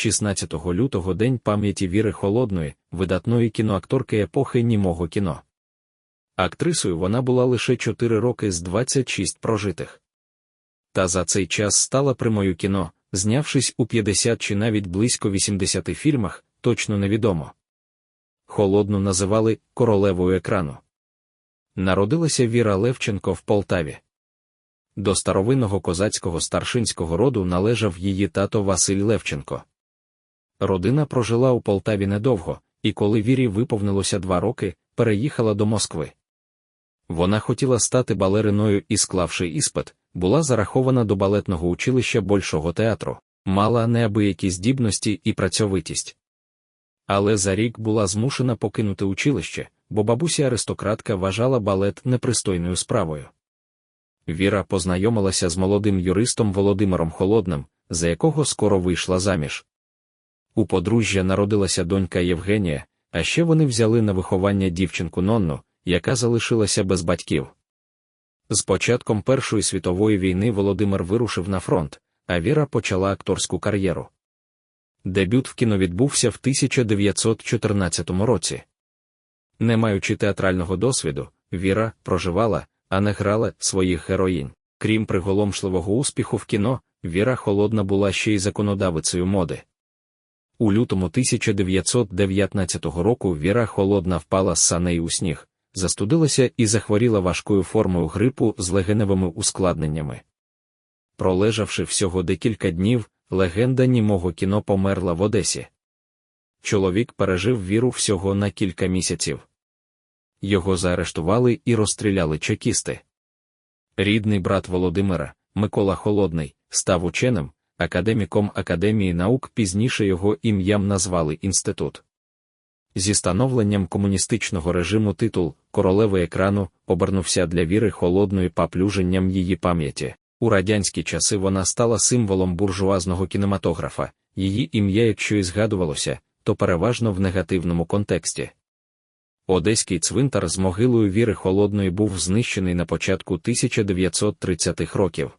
16 лютого День пам'яті Віри Холодної, видатної кіноакторки епохи німого кіно. Актрисою вона була лише 4 роки з 26 прожитих. Та за цей час стала примою кіно, знявшись у 50 чи навіть близько 80 фільмах, точно невідомо. Холодну називали королевою екрану. Народилася Віра Левченко в Полтаві. До старовинного козацького старшинського роду належав її тато Василь Левченко. Родина прожила у Полтаві недовго, і коли Вірі виповнилося два роки, переїхала до Москви. Вона хотіла стати балериною і, склавши іспит, була зарахована до балетного училища Большого театру, мала неабиякі здібності і працьовитість. Але за рік була змушена покинути училище, бо бабуся аристократка вважала балет непристойною справою. Віра познайомилася з молодим юристом Володимиром Холодним, за якого скоро вийшла заміж. У подружжя народилася донька Євгенія, а ще вони взяли на виховання дівчинку Нонну, яка залишилася без батьків. З початком Першої світової війни Володимир вирушив на фронт, а Віра почала акторську кар'єру. Дебют в кіно відбувся в 1914 році. Не маючи театрального досвіду, Віра проживала, а не грала своїх героїнь. Крім приголомшливого успіху в кіно, Віра Холодна була ще й законодавицею моди. У лютому 1919 року Віра Холодна впала з саней у сніг, застудилася і захворіла важкою формою грипу з легеневими ускладненнями. Пролежавши всього декілька днів, легенда німого кіно померла в Одесі. Чоловік пережив віру всього на кілька місяців. Його заарештували і розстріляли чекісти. Рідний брат Володимира, Микола Холодний, став ученим, академіком Академії наук пізніше його ім'ям назвали інститут. Зі становленням комуністичного режиму титул королеви екрану обернувся для віри холодною поплюженням її пам'яті. У радянські часи вона стала символом буржуазного кінематографа, її ім'я, якщо і згадувалося, то переважно в негативному контексті. Одеський цвинтар з могилою Віри Холодної був знищений на початку 1930-х років.